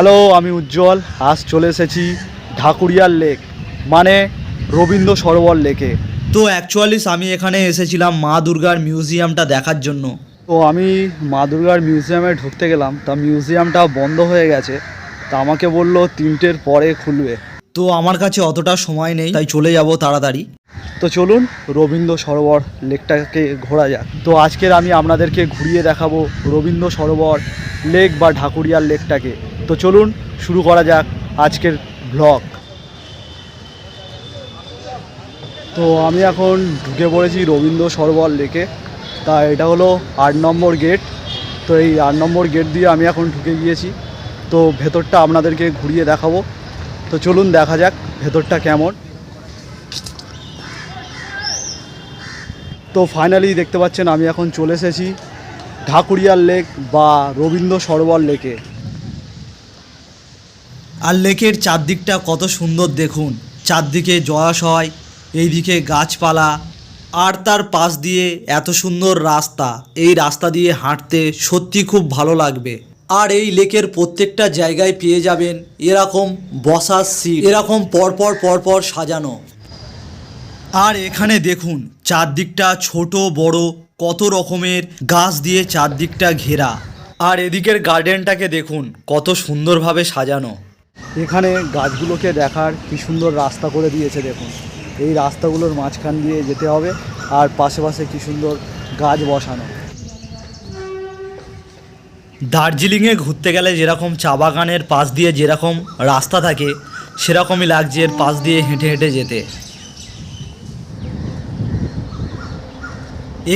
Hello আমি উজ্জ্বল। আজ চলে এসেছি ঢাকুরিয়ার লেক মানে রবীন্দ্র সরোবর লেকে। তো অ্যাকচুয়ালিস আমি এখানে এসেছিলাম মা দুর্গার মিউজিয়ামটা দেখার জন্য। তো আমি মা দুর্গার মিউজিয়ামে ঢুকতে গেলাম তা মিউজিয়ামটা বন্ধ হয়ে গেছে তা আমাকে বলল তিনটের পরে খুলবে। তো আমার কাছে অতটা সময় নেই তাই চলে যাব তাড়াতাড়ি। তো চলুন রবীন্দ্র সরোবর লেকটাকে ঘোরা যাক। তো আজকের আমি আপনাদেরকে ঘুরিয়ে দেখাবো রবীন্দ্র সরোবর লেক বা ঢাকুরিয়ার লেকটাকে। তো চলুন, শুরু করা যাক আজকের ব্লগ তো আমি এখন ঢুকে পড়েছি রবীন্দ্র সরোবর লেকে। তা এটা হলো আট নম্বর গেট তো এই আট নম্বর গেট দিয়ে আমি এখন ঢুকে গিয়েছি। তো ভেতরটা আপনাদেরকে ঘুরিয়ে দেখাবো। তো চলুন, দেখা যাক ভেতরটা কেমন। তো ফাইনালি দেখতে পাচ্ছেন, আমি এখন চলে এসেছি ঢাকুরিয়ার লেক বা রবীন্দ্র সরোবর লেকে। আর লেকের চারদিকটা কত সুন্দর দেখুন। চারদিকে জলাশয় এইদিকে গাছপালা, আর তার পাশ দিয়ে এত সুন্দর রাস্তা। এই রাস্তা দিয়ে হাঁটতে সত্যি খুব ভালো লাগবে। আর এই লেকের প্রত্যেকটা জায়গায় পেয়ে যাবেন এরকম বসার সিট, এরকম পরপর পরপর সাজানো। আর এখানে দেখুন, চারদিকটা ছোট, বড়, কত রকমের গাছ দিয়ে চারদিকটা ঘেরা। আর এদিকের গার্ডেনটাকে দেখুন, কত সুন্দরভাবে সাজানো। এখানে গাছগুলোকে দেখার কি সুন্দর রাস্তা করে দিয়েছে দেখুন। এই রাস্তাগুলোর মাঝখান দিয়ে যেতে হবে আর পাশে কি সুন্দর গাছ বসানো। দার্জিলিংয়ে ঘুরতে গেলে যেরকম চা বাগানের পাশ দিয়ে যেরকম রাস্তা থাকে, সেরকমই লাগছে এর পাশ দিয়ে হেঁটে হেঁটে যেতে।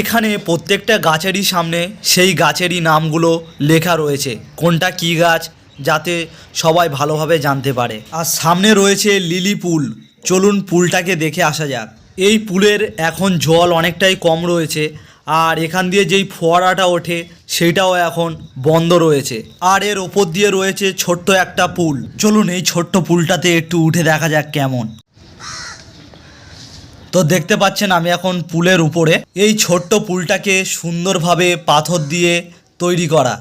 এখানে প্রত্যেকটা গাছেরই সামনে সেই গাছেরই নামগুলো লেখা রয়েছে। কোনটা কী গাছ যাতে সবাই ভালোভাবে জানতে পারে। আর সামনে রয়েছে লিলি পুল। চলুন পুলটাকে দেখে আসা যাক। এই পুলের এখন জল অনেকটাই কম রয়েছে আর এখান দিয়ে যেই ফোয়ারাটা ওঠে সেইটাও এখন বন্ধ রয়েছে। আর এর ওপর দিয়ে রয়েছে ছোট্ট একটা পুল। চলুন এই ছোট্ট পুলটাতে একটু উঠে দেখা যাক কেমন। তো দেখতে পাচ্ছেন আমি এখন পুলের উপরে। এই ছোট্ট পুলটাকে সুন্দরভাবে পাথর দিয়ে তৈরি করা।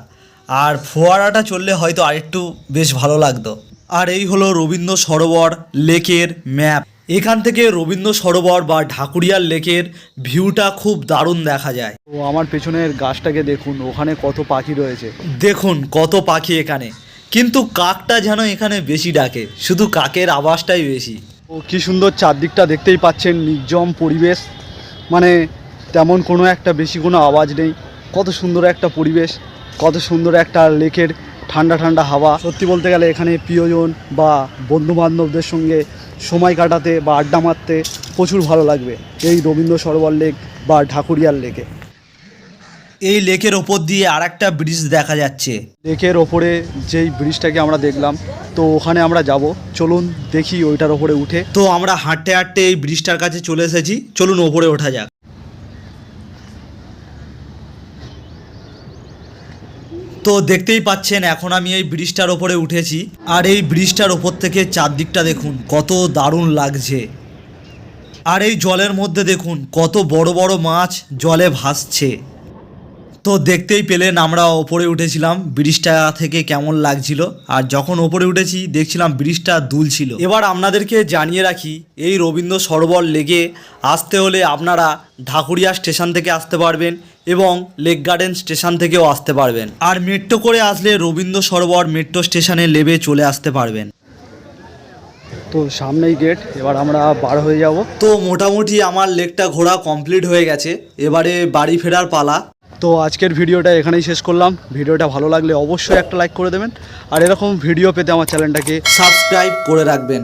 আর ফোয়ারাটা চললে হয়তো আরেকটু বেশ ভালো লাগতো। আর এই হলো রবীন্দ্র সরোবর লেকের ম্যাপ। এখান থেকে রবীন্দ্র সরোবর বা ঢাকুরিয়ার লেকের ভিউটা খুব দারুণ দেখা যায়। ও আমার পেছনের গাছটাকে দেখুন ওখানে কত পাখি রয়েছে। দেখুন কত পাখি এখানে। কিন্তু কাকটা যেন এখানে বেশি ডাকে শুধু কাকের আওয়াজটাই বেশি। ও কি সুন্দর চারদিকটা দেখতেই পাচ্ছেন নির্জম পরিবেশ। মানে তেমন কোনো একটা বেশি কোনো আওয়াজ নেই। কত সুন্দর একটা পরিবেশ। কত সুন্দর একটা লেকের ঠান্ডা ঠান্ডা হাওয়া। সত্যি বলতে গেলে এখানে প্রিয়জন বা বন্ধু বান্ধবদের সঙ্গে সময় কাটাতে বা আড্ডা মারতে প্রচুর ভালো লাগবে এই রবীন্দ্র সরোবর লেক বা ঢাকুরিয়ার লেকে। এই লেকের ওপর দিয়ে আর একটা ব্রিজ দেখা যাচ্ছে। লেকের ওপরে যেই ব্রিজটাকে আমরা দেখলাম তো ওখানে আমরা যাব। চলুন দেখি ওইটার ওপরে উঠে। তো আমরা হাঁটতে হাঁটতে এই ব্রিজটার কাছে চলে এসেছি। চলুন ওপরে ওঠা যাক। তো দেখতেই পাচ্ছেন, এখন আমি এই ব্রিজটার ওপরে উঠেছি। আর এই ব্রিজটার ওপর থেকে চারদিকটা দেখুন, কত দারুণ লাগছে। আর এই জলের মধ্যে দেখুন, কত বড় বড় মাছ জলে ভাসছে। তো দেখতেই পেলেন আমরা ওপরে উঠেছিলাম ব্রিজটা থেকে কেমন লাগছিল। আর যখন ওপরে উঠেছি দেখছিলাম ব্রিজটা দুলছিল। এবার আপনাদেরকে জানিয়ে রাখি এই রবীন্দ্র সরোবর লেগে আসতে হলে আপনারা ঢাকুরিয়া স্টেশন থেকে আসতে পারবেন এবং লেক গার্ডেন স্টেশন থেকেও আসতে পারবেন। আর মেট্রো করে আসলে রবীন্দ্র সরোবর মেট্রো স্টেশনে লেবে চলে আসতে পারবেন। তো সামনেই গেট এবার আমরা বার হয়ে যাব। তো মোটামুটি আমার লেকটা ঘোরা কমপ্লিট হয়ে গেছে। এবারে বাড়ি ফেরার পালা। তো আজকের ভিডিওটা এখানেই শেষ করলাম। ভিডিওটা ভালো লাগলে অবশ্যই একটা লাইক করে দেবেন। আর এরকম ভিডিও পেতে আমার চ্যানেলটাকে সাবস্ক্রাইব করে রাখবেন।